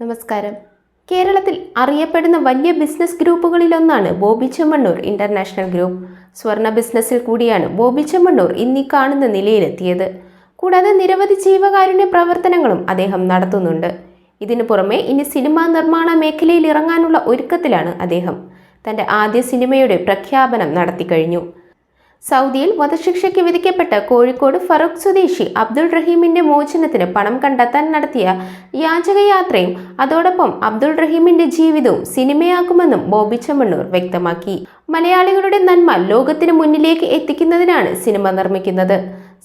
നമസ്കാരം. കേരളത്തിൽ അറിയപ്പെടുന്ന വലിയ ബിസിനസ് ഗ്രൂപ്പുകളിലൊന്നാണ് ബോബി ചെമ്മണ്ണൂർ ഇന്റർനാഷണൽ ഗ്രൂപ്പ്. സ്വർണ ബിസിനസ്സിൽ കൂടിയാണ് ബോബി ചെമ്മണ്ണൂർ ഇന്നീ കാണുന്ന നിലയിലെത്തിയത്. കൂടാതെ നിരവധി ജീവകാരുണ്യ പ്രവർത്തനങ്ങളും അദ്ദേഹം നടത്തുന്നുണ്ട്. ഇതിനു പുറമെ ഇനി സിനിമാ നിർമ്മാണ മേഖലയിൽ ഇറങ്ങാനുള്ള ഒരുക്കത്തിലാണ് അദ്ദേഹം. തന്റെ ആദ്യ സിനിമയുടെ പ്രഖ്യാപനം നടത്തിക്കഴിഞ്ഞു. സൗദിയിൽ വധശിക്ഷയ്ക്ക് വിധിക്കപ്പെട്ട കോഴിക്കോട് ഫറൂഖ് സ്വദേശി അബ്ദുൾ റഹീമിന്റെ മോചനത്തിന് പണം കണ്ടെത്താൻ നടത്തിയ യാചകയാത്രയും അതോടൊപ്പം അബ്ദുൾ റഹീമിന്റെ ജീവിതവും സിനിമയാക്കുമെന്നും ബോബി ചെമ്മണ്ണൂർ വ്യക്തമാക്കി. മലയാളികളുടെ നന്മ ലോകത്തിന് മുന്നിലേക്ക് എത്തിക്കുന്നതിനാണ് സിനിമ നിർമ്മിക്കുന്നത്.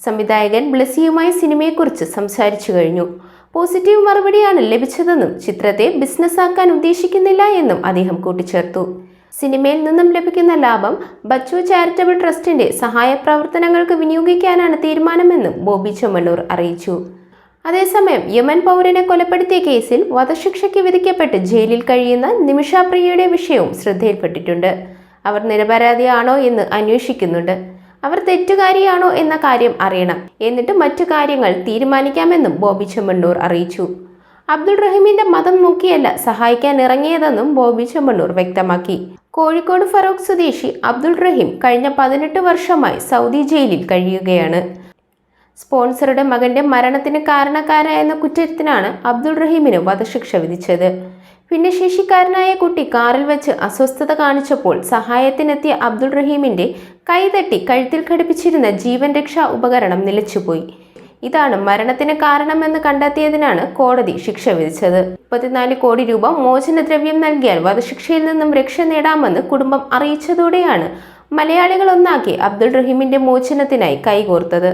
സംവിധായകൻ ബ്ലസിയുമായി സിനിമയെക്കുറിച്ച് സംസാരിച്ചു കഴിഞ്ഞു. പോസിറ്റീവ് മറുപടിയാണ് ലഭിച്ചതെന്നും ചിത്രത്തെ ബിസിനസ്സാക്കാൻ ഉദ്ദേശിക്കുന്നില്ല എന്നും അദ്ദേഹം കൂട്ടിച്ചേർത്തു. സിനിമയിൽ നിന്നും ലഭിക്കുന്ന ലാഭം ബച്ചു ചാരിറ്റബിൾ ട്രസ്റ്റിന്റെ സഹായ പ്രവർത്തനങ്ങൾക്ക് വിനിയോഗിക്കാനാണ് തീരുമാനമെന്നും ബോബി ചുമലൂർ അറിയിച്ചു. അതേസമയം യമൻ പൗരനെ കൊലപ്പെടുത്തിയ കേസിൽ വധശിക്ഷയ്ക്ക് വിധിക്കപ്പെട്ട് ജയിലിൽ കഴിയുന്ന നിമിഷാപ്രിയയുടെ വിഷയവും ശ്രദ്ധയിൽപ്പെട്ടിട്ടുണ്ട്. അവർ നിരപരാധിയാണോ എന്ന് അന്വേഷിക്കുന്നുണ്ട്. അവർ തെറ്റുകാരിയാണോ എന്ന കാര്യം അറിയണം. എന്നിട്ട് മറ്റു കാര്യങ്ങൾ തീരുമാനിക്കാമെന്നും ബോബി ചെമ്മണ്ണൂർ അറിയിച്ചു. അബ്ദുൾ റഹീമിന്റെ മതം നോക്കിയല്ല സഹായിക്കാൻ ഇറങ്ങിയതെന്നും ബോബി ചെമ്മണ്ണൂർ വ്യക്തമാക്കി. കോഴിക്കോട് ഫറോക്ക് സ്വദേശി അബ്ദുൾ റഹീം കഴിഞ്ഞ പതിനെട്ട് വർഷമായി സൗദി ജയിലിൽ കഴിയുകയാണ്. സ്പോൺസറുടെ മകന്റെ മരണത്തിന് കാരണക്കാരായെന്ന കുറ്റത്തിനാണ് അബ്ദുൾ റഹീമിന് വധശിക്ഷ വിധിച്ചത്. ഭിന്നശേഷിക്കാരനായ കുട്ടി കാറിൽ വെച്ച് അസ്വസ്ഥത കാണിച്ചപ്പോൾ സഹായത്തിനെത്തിയ അബ്ദുൾ റഹീമിന്റെ കൈതട്ടി കഴുത്തിൽ ഘടിപ്പിച്ചിരുന്ന ജീവൻ രക്ഷാ ഉപകരണം നിലച്ചുപോയി. ഇതാണ് മരണത്തിന് കാരണമെന്ന് കണ്ടെത്തിയതിനാണ് കോടതി ശിക്ഷ വിധിച്ചത്. മുപ്പത്തിനാല് കോടി രൂപ മോചനദ്രവ്യം നൽകിയാൽ വധശിക്ഷയിൽ നിന്നും രക്ഷ നേടാമെന്ന് കുടുംബം അറിയിച്ചതോടെയാണ് മലയാളികൾ ഒന്നാക്കി അബ്ദുൾ റഹീമിന്റെ മോചനത്തിനായി കൈകോർത്തത്.